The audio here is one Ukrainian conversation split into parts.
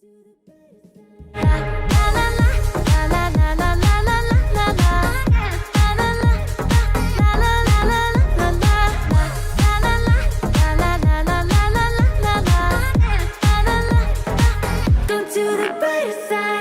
Пані та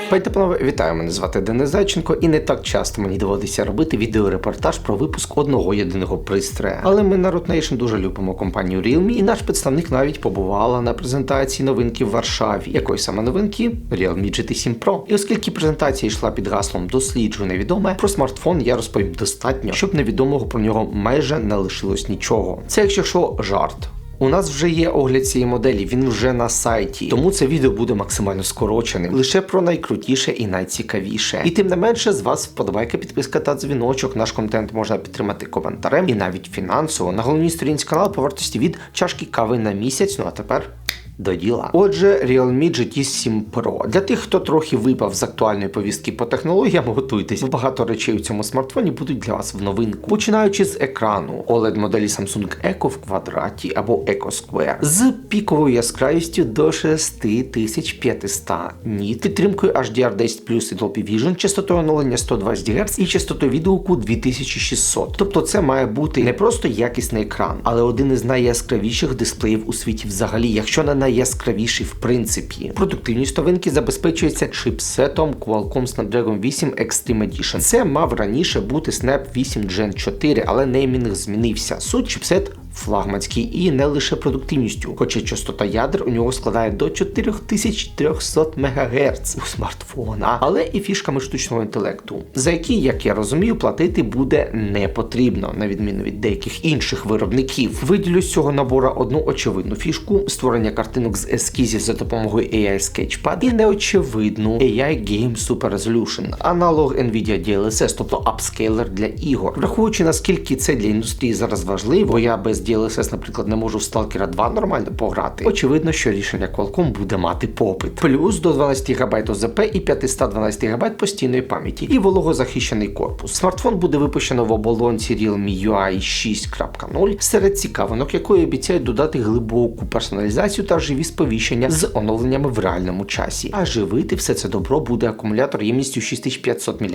панове, вітаю, мене звати Денис Зайченко, і не так часто мені доводиться робити відеорепортаж про випуск одного єдиного пристрою. Але ми на Root Nation дуже любимо компанію Realme, і наш представник навіть побувала на презентації новинки в Варшаві. Якої саме новинки? Realme GT7 Pro. І оскільки презентація йшла під гаслом досліджую невідоме, про смартфон я розповім достатньо, щоб невідомого про нього майже не лишилось нічого. Це якщо що жарт. У нас вже є огляд цієї моделі, він вже на сайті, тому це відео буде максимально скороченим. Лише про найкрутіше і найцікавіше. І тим не менше, з вас вподобайка, підписка та дзвіночок. Наш контент можна підтримати коментарем і навіть фінансово на головній сторінці каналу по вартості від чашки кави на місяць. Ну а тепер. До діла. Отже, Realme GT7 Pro. Для тих, хто трохи випав з актуальної повістки по технологіям, готуйтесь. Багато речей у цьому смартфоні будуть для вас в новинку. Починаючи з екрану OLED моделі Samsung Eco в квадраті або Eco Square з піковою яскравістю до 6500 ніт, підтримкою HDR 10 Plus і Dolby Vision, частотою оновлення 120 Гц і частотою відгуку 2600. Тобто це має бути не просто якісний екран, але один із найяскравіших дисплеїв у світі взагалі, якщо не найяскравіший в принципі. Продуктивність новинки забезпечується чипсетом Qualcomm Snapdragon 8 Extreme Edition. Це мав раніше бути Snap 8 Gen 4, але неймінг змінився. Суть чипсет флагманський і не лише продуктивністю, хоча частота ядер у нього складає до 4300 МГц у смартфона, але і фішками штучного інтелекту, за які, як я розумію, платити буде не потрібно, на відміну від деяких інших виробників. Виділю з цього набора одну очевидну фішку створення картинок з ескізів за допомогою AI Sketchpad і неочевидну AI Game Super Resolution, аналог Nvidia DLSS, тобто апскейлер для ігор. Враховуючи наскільки це для індустрії зараз важливо, я без DLSS, наприклад, не можу в Stalker 2 нормально пограти. Очевидно, що рішення Qualcomm буде мати попит. Плюс до 12 ГБ ОЗП і 512 ГБ постійної пам'яті і вологозахищений корпус. Смартфон буде випущено в оболонці Realme UI 6.0 серед цікавинок, якої обіцяють додати глибоку персоналізацію та живі сповіщення з оновленнями в реальному часі. А живити все це добро буде акумулятор ємністю 6500 мАч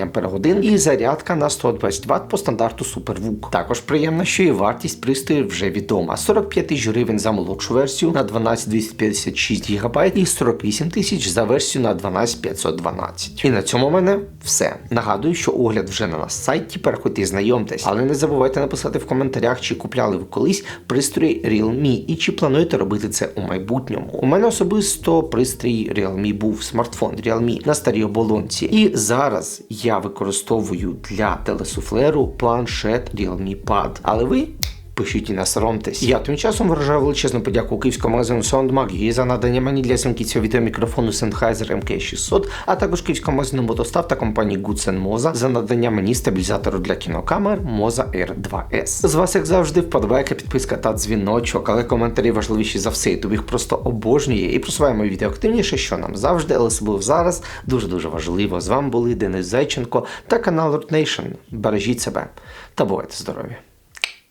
і зарядка на 120 Вт по стандарту SuperVOOC. Також приємно, що і вартість пристрою вже відома: 45 тисяч гривень за молодшу версію на 12256 ГБ і 48 тисяч за версію на 12512. І на цьому в мене все. Нагадую, що огляд вже на нас сайті. Переходьте і знайомтесь, але не забувайте написати в коментарях, чи купляли ви колись пристрій Realme і чи плануєте робити це у майбутньому. У мене особисто пристрій Realme був смартфон Realme на старій оболонці. І зараз я використовую для телесуфлеру планшет Realme Pad. Але ви Пишіть і не соромтесь. Я тим часом виражаю величезну подяку київському магазину SoundMag за надання мені для зйомки цього відеомікрофону Sennheiser MK600, а також київському магазину Мотостав та компанії Goodsen Moza за надання мені стабілізатору для кінокамер Moza R2S. З вас, як завжди, вподобайка, підписка та дзвіночок, але коментарі важливіші за все, тобі їх просто обожнює і просуває моє відео активніше, що нам завжди, але особливо зараз дуже-дуже важливо. З вами були Денис Зайченко та канал Root Nation. Бережіть себе та бувайте здорові!